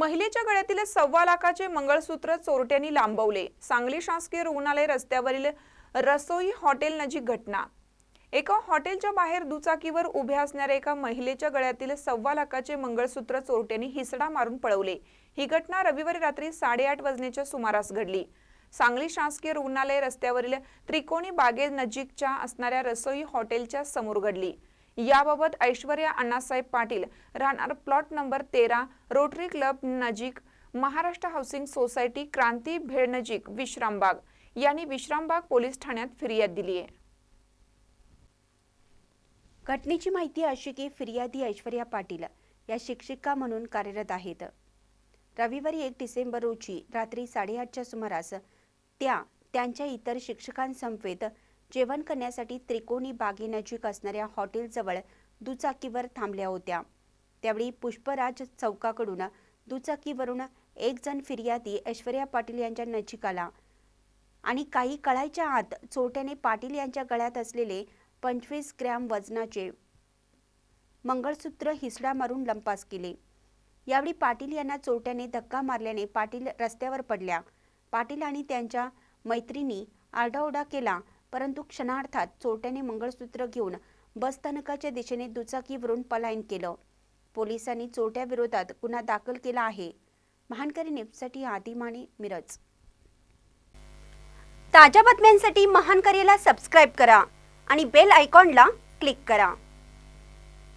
महिलेच्या गळ्यातील सव्वा लाखाचे मंगळसूत्र चोरट्यांनी लांबवले. सांगली शासकीय रुग्णालय रस्त्यावरील रसोई हॉटेल नजीक घटना. एका हॉटेलच्या बाहेर दुचाकीवर उभ्या असणाऱ्या एका महिलेच्या गळ्यातील सव्वा लाखाचे मंगळसूत्र चोरट्यांनी हिसडा मारून पळवले. ही घटना रविवारी रात्री साडेआठ वाजण्याच्या सुमारास घडली. सांगली शासकीय रुग्णालय रस्त्यावरील त्रिकोणी बागे नजीकच्या असणाऱ्या रसोई हॉटेलच्या समोर घडली. याबाबत ऐश्वर्या अण्णासाहेब पाटील राहणार प्लॉट नंबर तेरा रोटरी क्लब नजीक महाराष्ट्र हाऊसिंग सोसायटी क्रांती भेड नजीक विश्रामबाग. यांनी विश्रामबाग पोलीस ठाण्यात फिर्याद दिली आहे. घटनेची माहिती अशी की फिर्यादी ऐश्वर्या पाटील या शिक्षिका म्हणून कार्यरत आहेत. रविवारी एक डिसेंबर रोजी रात्री साडेआठच्या सुमारास त्या त्यांच्या इतर शिक्षकांसमवेत जेवण करण्यासाठी त्रिकोणी बागेनजीक असणाऱ्या हॉटेलजवळ दुचाकीवर थांबल्या होत्या. त्यावेळी पुष्पराज चौकाकडून दुचाकीवरून एक जण फिर्यादी ऐश्वर्या पाटील यांच्या नजीक आला. आणि काही कळायच्या आत चोरट्याने पाटील यांच्या गळ्यात असलेले पंचवीस ग्रॅम वजनाचे मंगळसूत्र हिसडा मारून लंपास केले. यावेळी पाटील यांना चोरट्याने धक्का मारल्याने पाटील रस्त्यावर पडल्या. पाटील आणि त्यांच्या मैत्रिणी आरडाओरडा केला परंतु क्षणार्थात चोरट्याने मंगळसूत्र घेऊन बसस्थानकाच्या दिशेने दुचाकीवरून पलायन केलं. पोलिसांनी चोरट्याविरोधात गुन्हा दाखल केला आहे. महानकरी न्यूजसाठी आदिमाने मिरज. ताज्या बातम्यांसाठी महानकरीला सबस्क्राईब करा आणि बेल आयकॉनला क्लिक करा.